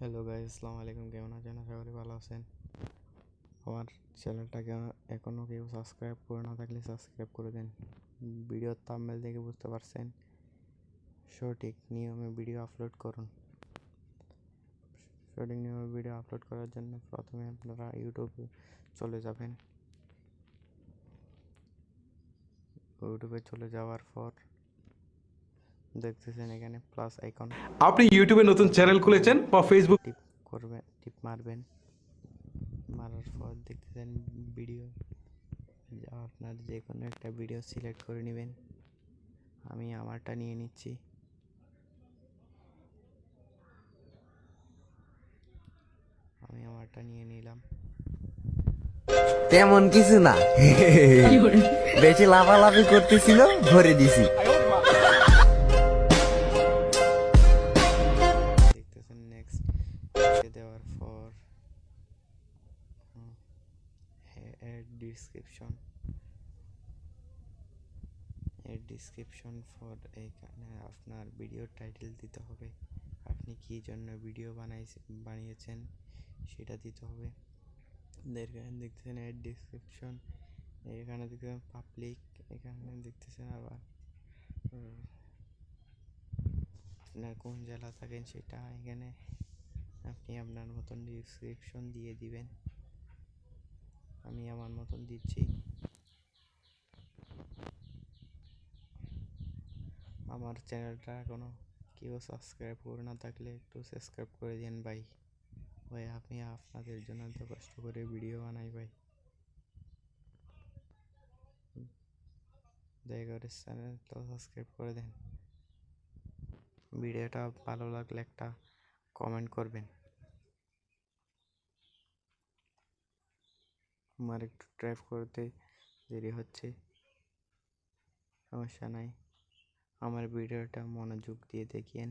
Hello guys আসসালামু আলাইকুম। কেমন আছেন? আশা করি ভালো আছেন। আমার চ্যানেলটাকে এখনও কেউ সাবস্ক্রাইব করে না থাকলে সাবস্ক্রাইব করে দেন। ভিডিওর থাম্বনেল দেখে বুঝতে পারছেন। সঠিক নিয়মে ভিডিও আপলোড করুন। সঠিক নিয়মে ভিডিও আপলোড করার জন্য প্রথমে আপনারা ইউটিউবে চলে যাবেন। ইউটিউবে চলে যাওয়ার পর দেখতেছেন এখানে প্লাস আইকন আপনি ইউটিউবে নতুন চ্যানেল খুলেছেন বা ফেসবুক টিপ করবেন টিপ মারবেন। মারার পর দেখতেছেন ভিডিও আপনার যে কোনো একটা ভিডিও সিলেক্ট করে নেবেন। আমি আমারটা নিয়ে নিচ্ছি। আমি আমারটা নিয়ে নিলাম। তেমন কিছু না। বেশি লাফালাফি করতেছিল ভরে দিছি। এর ডিসক্রিপশন এর ডিসক্রিপশন ফর এইখানে আপনার ভিডিও টাইটেল দিতে হবে। আপনি কী জন্য ভিডিও বানাইছে, বানিয়েছেন সেটা দিতে হবে। এখানে দেখতেছেন এর ডিসক্রিপশন এখানে দেখতেছেন পাবলিক এখানে দেখতেছেন আবার আপনার কোন জেলা থাকেন সেটা এখানে আপনি আপনার মতন ডিসক্রিপশন দিয়ে দিবেন। আমি আমার মতন দিচ্ছি। আমার চ্যানেলটা এখনও কেউ সাবস্ক্রাইব করে না থাকলে একটু সাবস্ক্রাইব করে দিন ভাই। ভাই, আমি আপনাদের জন্য এত কষ্ট করে ভিডিও বানাই ভাই। দয়া করে চ্যানেলটা সাবস্ক্রাইব করে দেন। ভিডিওটা ভালো লাগলে একটা কমেন্ট করবেন। আমার একটু ড্রাইভ করতে দেরি হচ্ছে। সমস্যা নাই। আমার ভিডিওটা মনোযোগ দিয়ে দেখিয়েন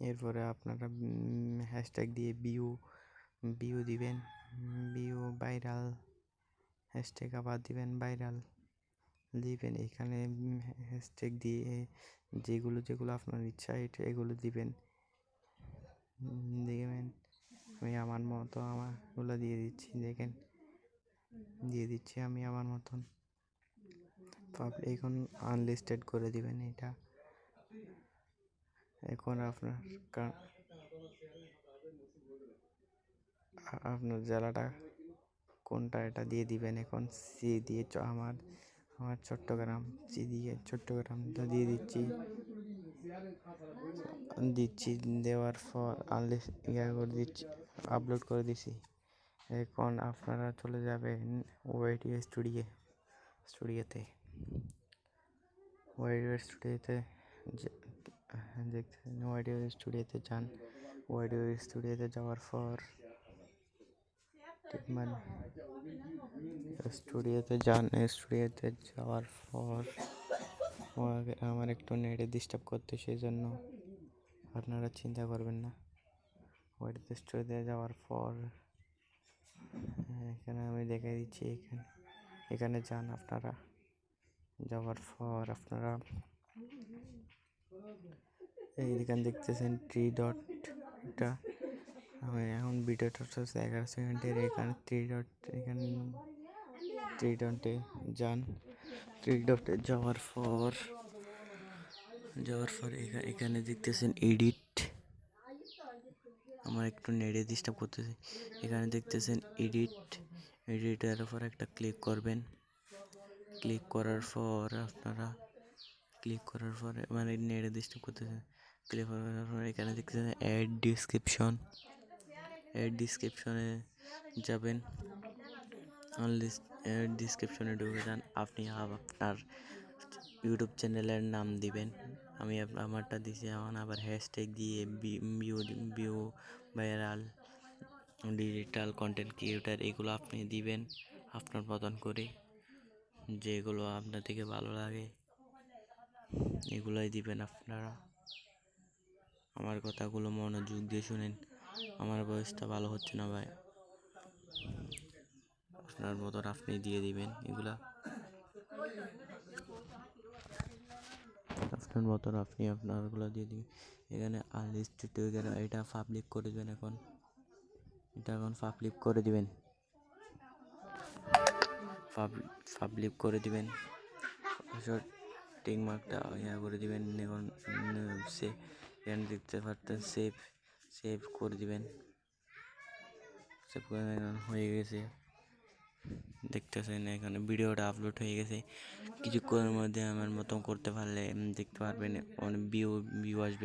এরপরে আপনারা হ্যাশট্যাগ দিয়ে ভিউ বিউ দিবেন। ভিউ ভাইরাল হ্যাশট্যাগ আবার দিবেন ভাইরাল দিবেন এখানে হ্যাশট্যাগ দিয়ে যেগুলো যেগুলো আপনার ইচ্ছা এটা, এগুলো দিবেন। দেখবেন, আমি আমার মতো আমারগুলো দিয়ে দিচ্ছি, দেখেন। দিয়ে দিচ্ছি আমি আমার মতন। এখন আনলিস্টেড করে দিবেন এটা। এখন আপনার আপনার জেলাটা কোনটা এটা দিয়ে দিবেন? এখন সি দিয়ে আমার আমার চট্টগ্রাম সি দিয়ে চট্টগ্রামটা দিয়ে দিচ্ছি। দিচ্ছি, দেওয়ার পর আনলিস্ট ইয়া করে দিচ্ছি আপলোড করে দিছি। এখন আপনারা চলে যাবেন ওয়াইটি স্টুডিও স্টুডিওতে ওয়াইডিও স্টুডিওতে দেখতে ওয়াইডিও স্টুডিওতে যান। ওয়াইডিও স্টুডিওতে যাওয়ার পর টিপমান স্টুডিওতে যান স্টুডিওতে যাওয়ার পর আমার একটু নেটে ডিস্টার্ব করতে সেই জন্য আপনারা চিন্তা করবেন না। ওয়াইডিও স্টুডিওতে যাওয়ার পর, এখানে আমি দেখে দিচ্ছি, এখানে এখানে যান আপনারা। যাওয়ার পর আপনারা এই এখানে দেখতেছেন থ্রি ডটটা এখন ভিডিওটা হচ্ছে এগারো সেকেন্ডের এখানে থ্রি ডট এখানে থ্রি ডটে যান। থ্রি ডটে যাওয়ার পর যাওয়ার পর এখা- এখানে দেখতেছেন এডিট আমার একটু নেড়ে ডিস্টার্ব করতেছে। এখানে দেখতেছেন এডিট এডিটের উপর একটা ক্লিক করবেন। ক্লিক করার পর আপনারা ক্লিক করার পরে মানে নেড়ে ডিস্টার্ব করতেছে ক্লিক করার পরে এখানে দেখতেছেন অ্যাড ডিসক্রিপশন অ্যাড ডিসক্রিপশনে যাবেন। অ্যাড ডিসক্রিপশনে ঢুকে যান, আপনি আপনার ইউটিউব চ্যানেলের নাম দিবেন। আমি আমারটা দিছি এখন, আবার হ্যাশট্যাগ দিয়ে view view viral digital content creator এগুলো আপনি দিবেন, আপনার মতন করে, যেগুলো আপনার থেকে ভালো লাগে। এগুলাই দিবেন আপনারা। আমার কথাগুলো মনোযোগ দিয়ে শুনেন। আমার বয়সটা ভালো হচ্ছে না ভাই। আপনার মতন আপনি দিয়ে দিবেন এগুলা। আপনার মতন আপনি আপনারগুলো দিয়ে দিবেন। এখানে আনলিস্টেড এখানে এটা পাবলিক করে দেবেন এখন। এটা এখন পাবলিক করে দিবেন। পাবলিক করে দিবেন। টিক মার্কটা ইয়া করে দিবেন এখন সে, এখানে দেখতে পারতেন সেভ সেভ করে দিবেন। সেভ করে হয়ে গেছে। দেখতেছেন এখানে ভিডিওটা আপলোড হয়ে গেছে। কিছুক্ষণের মধ্যে আমার মতন করতে পারলে দেখতে পারবেন, অনেক ভিউ ভিউ আসবে।